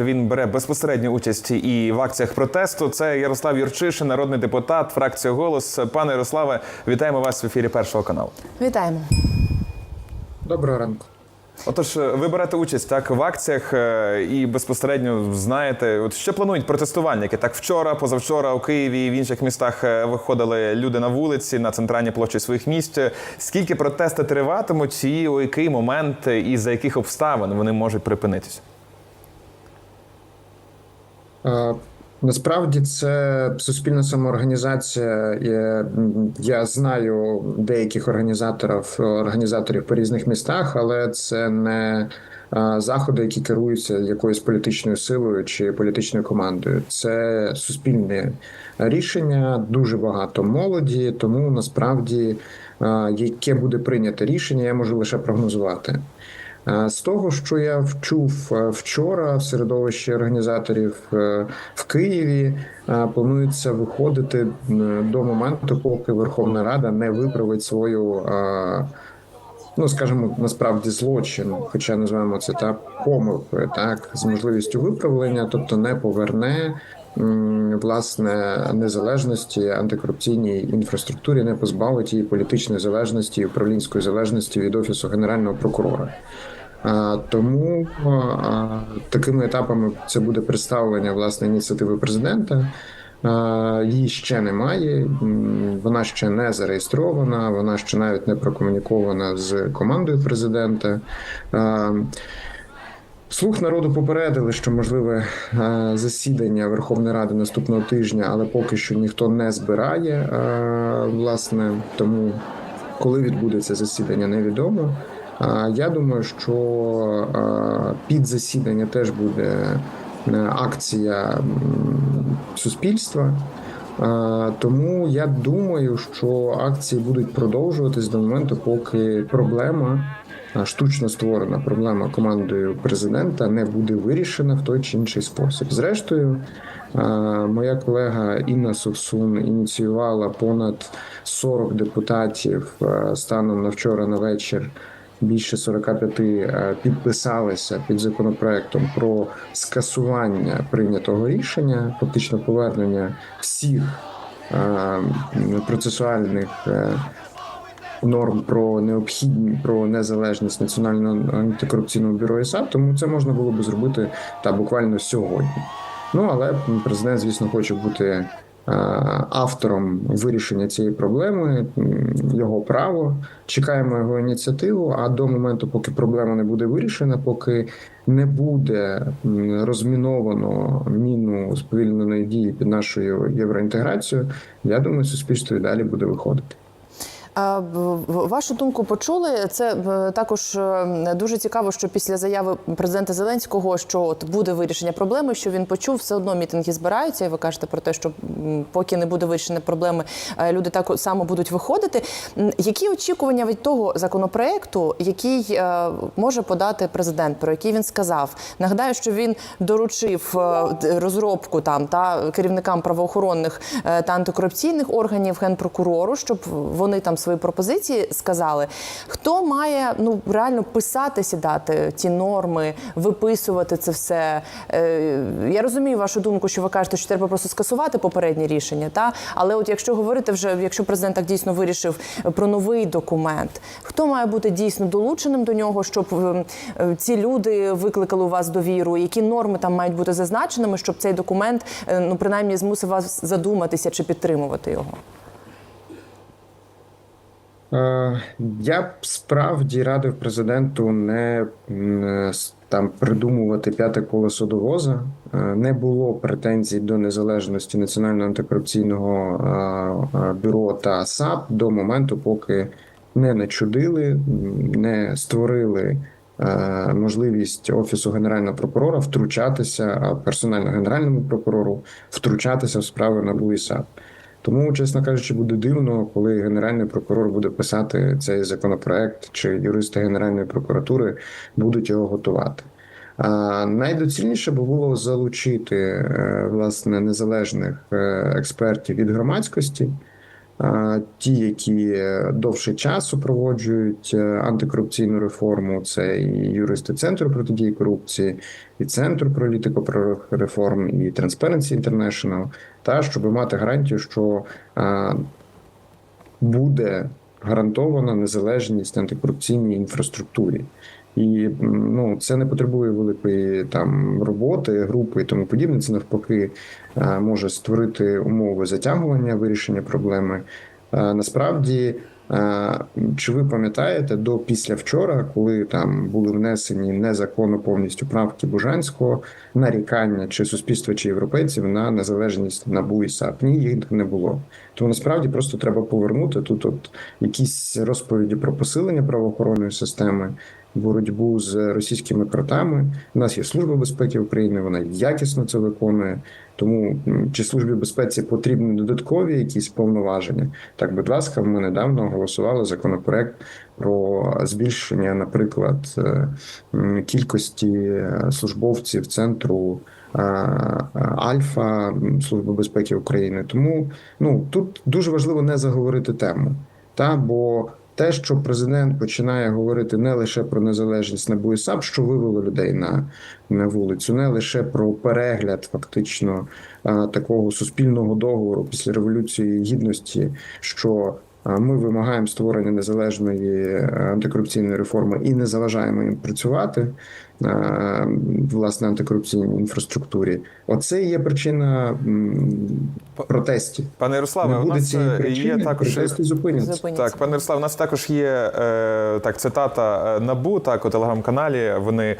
Він бере безпосередню участь і в акціях протесту. Це Ярослав Юрчишин, народний депутат, фракція голос. Пане Ярославе, вітаємо вас в ефірі першого каналу. Вітаємо. Доброго ранку. Отож, ви берете участь так в акціях е, і безпосередньо знаєте, от що планують протестувальники? Так вчора, позавчора у Києві і в інших містах е, виходили люди на вулиці на центральні площі своїх міст. Скільки протести триватимуть, і у який момент і за яких обставин вони можуть припинитися? Е, Насправді це суспільна самоорганізація. Я, я знаю деяких організаторів організаторів по різних містах, але це не е, заходи, які керуються якоюсь політичною силою чи політичною командою. Це суспільне рішення, дуже багато молоді. Тому насправді е, яке буде прийнято рішення, я можу лише прогнозувати. Е, З того, що я вчув е, вчора в середовищі організаторів е, в Києві, планується виходити до моменту, поки Верховна Рада не виправить свою, ну скажімо, насправді злочин, хоча називаємо це так помилкою, так з можливістю виправлення, тобто не поверне. Власне незалежності антикорупційній інфраструктурі не позбавить її політичної залежності і управлінської залежності від офісу генерального прокурора. Тому такими етапами це буде представлення власне ініціативи президента. Її ще немає, вона ще не зареєстрована, вона ще навіть не прокомунікована з командою президента. Слух народу попередили, що можливе е, засідання Верховної Ради наступного тижня, але поки що ніхто не збирає. е, Власне, тому коли відбудеться засідання, невідомо. Я думаю, що е, під засідання теж буде акція суспільства. Тому я думаю, що акції будуть продовжуватись до моменту, поки проблема штучно створена проблема командою президента не буде вирішена в той чи інший спосіб. Зрештою, моя колега Інна Совсун ініціювала понад 40 депутатів станом на вчора на вечір. Більше 45 е, підписалися під законопроектом про скасування прийнятого рішення, фактично повернення всіх е, процесуальних е, норм про необхідність про незалежність національного антикорупційного бюро ІСА, тому це можна було би зробити та буквально сьогодні. Ну але президент, звісно, хоче бути е, автором вирішення цієї проблеми. Його право. Чекаємо його ініціативу. А до моменту, поки проблема не буде вирішена, поки не буде розміновано міну сповільненої дії під нашою євроінтеграцією, я думаю, суспільство і далі буде виходити. Вашу думку почули. Це е, також е, дуже цікаво, що після заяви президента Зеленського, що от буде вирішення проблеми, що він почув, все одно мітинги збираються. І ви кажете про те, що поки не буде вирішення проблеми, е, люди так само будуть виходити. Які очікування від того законопроекту, який може подати президент, про який він сказав? Нагадаю, що він доручив розробку там та керівникам правоохоронних та антикорупційних органів генпрокурору, щоб вони там свої пропозиції сказали. Хто має ну реально писати, сідати ті норми, виписувати це все? Е, Я розумію вашу думку, що ви кажете, що треба просто скасувати попереднє рішення, та але от якщо говорити вже, якщо президент так дійсно вирішив про новий документ, хто має бути дійсно долученим до нього, щоб е, е, ці люди викликали у вас довіру? Які норми там мають бути зазначеними, щоб цей документ е, ну принаймні змусив вас задуматися чи підтримувати його? Е, Я б справді радив президенту не там придумувати п'яте колесо до воза. Е, Не було претензій до незалежності Національного антикорупційного е, е, бюро та САП до моменту, поки не начудили, не створили. е, Можливість офісу генерального прокурора втручатися, а персонально генеральному прокурору втручатися в справи НАБУ і САП. Тому, чесно кажучи, буде дивно, коли генеральний прокурор буде писати цей законопроект, чи юристи Генеральної прокуратури будуть його готувати. А найдоцільніше було залучити е, власне незалежних е, експертів від громадськості. Е, ті, які довший час супроводжують е, антикорупційну реформу, це і юристи Центру протидії корупції, і Центру політико реформ, і Transparency International, та щоб мати гарантію, що е, буде гарантована незалежність антикорупційній інфраструктурі. І ну, це не потребує великої там роботи, групи і тому подібне. Це навпаки е, може створити умови затягування вирішення проблеми. Е, Насправді, чи ви пам'ятаєте до після вчора, коли там були внесені незаконно повністю правки Бужанського нарікання чи суспільства, чи європейців на незалежність НАБУ і САП? Ні, їх не було. Тому насправді просто треба повернути тут от якісь розповіді про посилення правоохоронної системи, боротьбу з російськими кротами. У нас є служба безпеки України, вона якісно це виконує. Тому чи службі безпеці потрібні додаткові якісь повноваження? Так, будь ласка, ми недавно голосували законопроект про збільшення, наприклад, е, кількості е, службовців центру. е, Альфа Служби безпеки України. Тому ну тут дуже важливо не заговорити тему. Та бо те, що президент починає говорити не лише про незалежність НАБУ і САП, що вивело людей на, на вулицю, не лише про перегляд фактично такого суспільного договору після революції гідності, що ми вимагаємо створення незалежної е, антикорупційної реформи і не заважаємо їм працювати е, власне антикорупційній інфраструктурі. Оце є причина протестів. Пане Ярославе, у буде нас цієї є також протести зупиняться. Так, пане Ярослав, у нас також є е, так цитата Набу. Так, у телеграм-каналі вони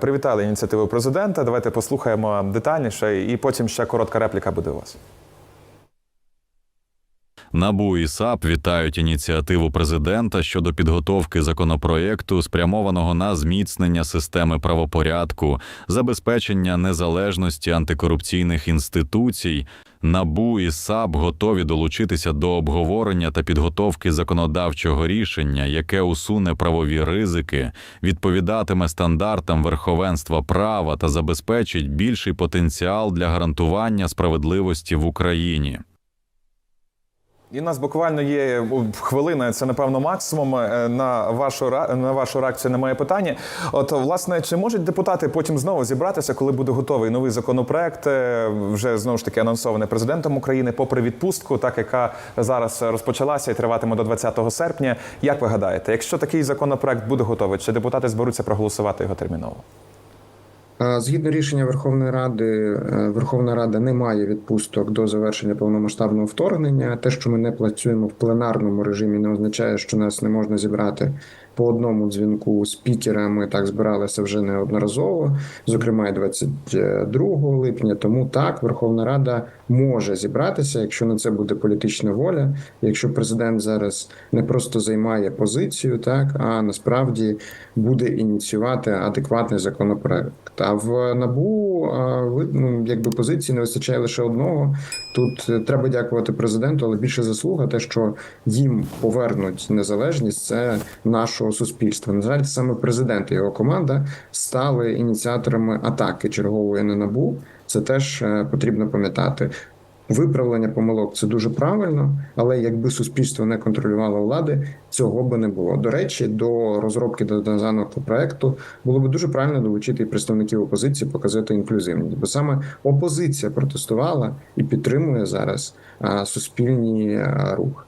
привітали ініціативу президента. Давайте послухаємо детальніше, і потім ще коротка репліка буде у вас. НАБУ і САП вітають ініціативу президента щодо підготовки законопроєкту, спрямованого на зміцнення системи правопорядку, забезпечення незалежності антикорупційних інституцій. НАБУ і САП готові долучитися до обговорення та підготовки законодавчого рішення, яке усуне правові ризики, відповідатиме стандартам верховенства права та забезпечить більший потенціал для гарантування справедливості в Україні. І нас буквально є хвилина, це напевно максимум. е, На вашу на вашу реакцію на моє питання. От власне, чи можуть депутати потім знову зібратися, коли буде готовий новий законопроект, е, вже знову ж таки анонсований президентом України, попри відпустку, так яка зараз розпочалася і триватиме до 20 серпня. Як ви гадаєте, якщо такий законопроект буде готовий, чи депутати зберуться проголосувати його терміново? Е, Згідно рішення Верховної Ради, е, Верховна Рада не має відпусток до завершення повномасштабного вторгнення. Те, що ми не працюємо в пленарному режимі, не означає, що нас не можна зібрати по одному дзвінку спікера. Ми так збиралися вже неодноразово, зокрема і 22 липня. Тому так Верховна Рада може зібратися, якщо на це буде політична воля. Якщо президент зараз не просто займає позицію, так а насправді буде ініціювати адекватний законопроект. А в набу ну, якби позиції не вистачає лише одного. Тут е, треба дякувати президенту, але більше заслуга те, що їм повернуть незалежність, це нашого суспільства. На жаль, саме президент і його команда стали ініціаторами атаки чергової на набу. Це теж е, потрібно пам'ятати. Виправлення помилок це дуже правильно, але якби суспільство не контролювало влади, цього би не було. До речі, до розробки даного проекту було би дуже правильно долучити представників опозиції, показати інклюзивність, бо саме опозиція протестувала і підтримує зараз суспільні а, рух.